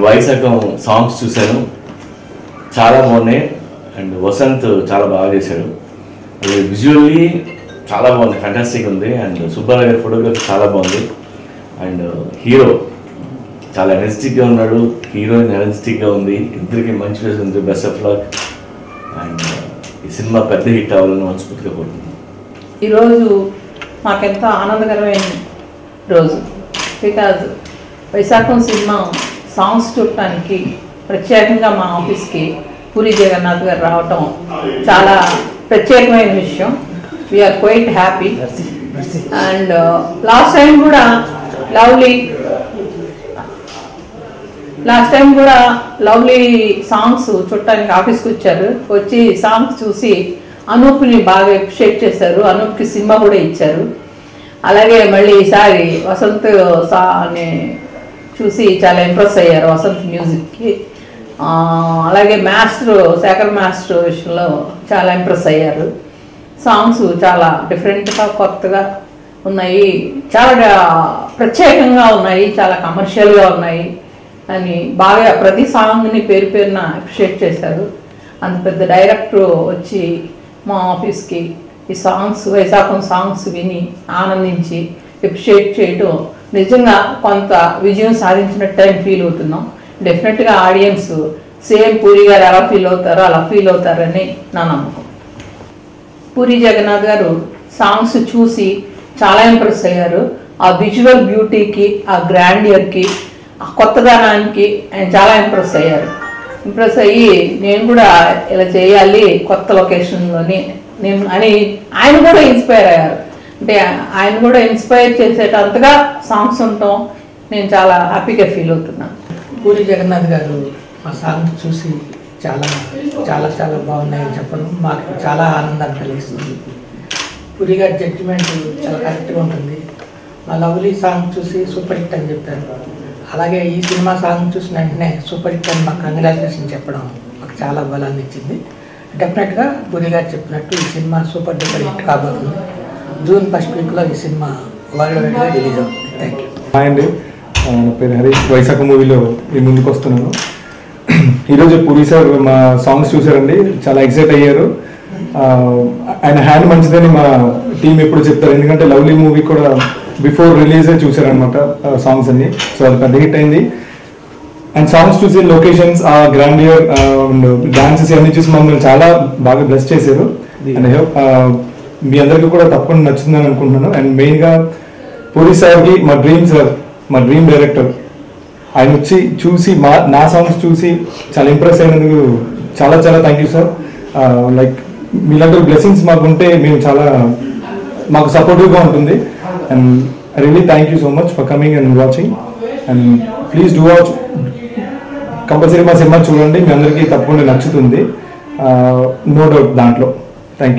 Vaisakham songs చూశాను. చాలా బాగున్నాయి. అండ్ వసంత్ చాలా బాగా చేశాడు. అది విజువల్లీ చాలా బాగుంది. ఫ్యాంటాస్టిక్ ఉంది. అండ్ సుబ్బారావు గారి ఫోటోగ్రఫీ చాలా బాగుంది. అండ్ హీరో చాలా ఎనర్జెటిక్గా ఉన్నాడు. హీరోయిన్ ఎనర్జెటిక్గా ఉంది. ఇద్దరికి మంచి ఫేస్ ఉంది. బెస్ట్ ఆఫ్ లక్ అండ్ ఈ సినిమా పెద్ద హిట్ అవ్వాలని మనస్ఫూర్తిగా కోరుకుంటున్నాను. ఈరోజు మాకెంతో ఆనందకరమైన రోజు. బికాజ్ వైశాఖం సినిమా సాంగ్స్ చూడటానికి ప్రత్యేకంగా మా ఆఫీస్కి పూరి జగన్నాథ్ గారు రావటం చాలా ప్రత్యేకమైన విషయం. We're quite happy and last time కూడా లవ్లీ లాస్ట్ టైం కూడా లవ్లీ సాంగ్స్ చూడటానికి ఆఫీస్కి వచ్చారు. వచ్చి సాంగ్స్ చూసి అనూప్ని బాగా అప్రిషియేట్ చేశారు. అనూప్కి సినిమా కూడా ఇచ్చారు. అలాగే మళ్ళీ ఈసారి వసంత్ అనే చూసి చాలా ఇంప్రెస్ అయ్యారు వసంత్ మ్యూజిక్కి అలాగే మాస్టర్ శేఖర్ మాస్టర్ విషయంలో చాలా ఇంప్రెస్ అయ్యారు. సాంగ్స్ చాలా డిఫరెంట్గా కొత్తగా ఉన్నాయి. చాలా ప్రత్యేకంగా ఉన్నాయి చాలా కమర్షియల్గా ఉన్నాయి అని బాగా ప్రతి సాంగ్ని పేరు పేరున అప్రిషియేట్ చేశారు. అంత పెద్ద డైరెక్టర్ వచ్చి మా ఆఫీస్కి ఈ సాంగ్స్ వైశాఖం సాంగ్స్ విని ఆనందించి అప్రిషియేట్ చేయటం నిజంగా కొంత విజయం సాధించినట్టు అని ఫీల్ అవుతున్నాం. డెఫినెట్గా ఆడియన్స్ సేమ్ పూరి గారు ఎలా ఫీల్ అవుతారో అలా ఫీల్ అవుతారని నా నమ్మకం. పూరి జగన్నాథ్ గారు సాంగ్స్ చూసి చాలా ఇంప్రెస్ అయ్యారు. ఆ విజువల్ బ్యూటీకి ఆ గ్రాండియర్కి ఆ కొత్తదనానికి ఆయన చాలా ఇంప్రెస్ అయ్యారు. ఇంప్రెస్ అయ్యి నేను కూడా ఇలా చేయాలి కొత్త లొకేషన్లోని నేను అని ఆయన కూడా ఇన్స్పైర్ అయ్యారు. అంటే ఆయన కూడా ఇన్స్పైర్ చేసేటంతగా సాంగ్స్ ఉండటం నేను చాలా హ్యాపీగా ఫీల్ అవుతున్నాను పూరి జగన్నాథ్ గారు మా సాంగ్ చూసి చాలా చాలా చాలా బాగున్నాయని చెప్పడం మాకు చాలా ఆనందాన్ని కలిగిస్తుంది. పూరి గారి జడ్జిమెంట్ చాలా కరెక్ట్గా ఉంటుంది. మా లవ్లీ సాంగ్ చూసి సూపర్ హిట్ అని చెప్పారు. అలాగే ఈ సినిమా సాంగ్ చూసిన వెంటనే సూపర్ హిట్ అని మాకు కంగ్రాచులేషన్ చెప్పడం మాకు చాలా బలాన్ని ఇచ్చింది డెఫినెట్గా పూరి గారు చెప్పినట్టు ఈ సినిమా సూపర్ డూపర్ హిట్ కాబోతుంది. జూన్ ఫస్ట్ వీక్లో ఈ సినిమా వరల్డ్ వైడ్గా రిలీజ్ అవుతుంది. థ్యాంక్ యూ హాయ్ అండి. నా పేరు హరీష్. వైశాఖ మూవీలో మీ ముందుకు వస్తున్నాను. ఈరోజు పూరి సార్ మా సాంగ్స్ చూసారండి చాలా ఎక్సైట్ అయ్యారు. ఆయన హ్యాండ్ మంచిదని మా టీం ఎప్పుడు చెప్తారు. ఎందుకంటే లవ్లీ మూవీ కూడా బిఫోర్ రిలీజే చూసారనమాట సాంగ్స్ అన్ని. సో అది పెద్ద హిట్ అయింది. అండ్ సాంగ్స్ చూసి లొకేషన్స్ ఆ గ్రాండియర్ డాన్సెస్ అన్ని చూసి మమ్మల్ని చాలా బాగా బ్లెస్ చేశారు. అండ్ మీ అందరికీ కూడా తప్పకుండా నచ్చిందని అనుకుంటున్నాను. అండ్ మెయిన్గా పూరి సార్కి మా డ్రీమ్ సార్ మా డ్రీమ్ డైరెక్టర్ ఆయన వచ్చి చూసి మా నా సాంగ్స్ చూసి చాలా ఇంప్రెస్ అయినందుకు చాలా చాలా థ్యాంక్ యూ సార్ లైక్ మీలాంటి బ్లెస్సింగ్స్ మాకు ఉంటే మేము చాలా మాకు సపోర్టివ్గా ఉంటుంది. And really thank you so much for coming and watching and please do watch compulsory మా సినిమా చూడండి. మీ అందరికీ తప్పకుండా నచ్చుతుంది. Uh, నో డౌట్ దాంట్లో. Thank you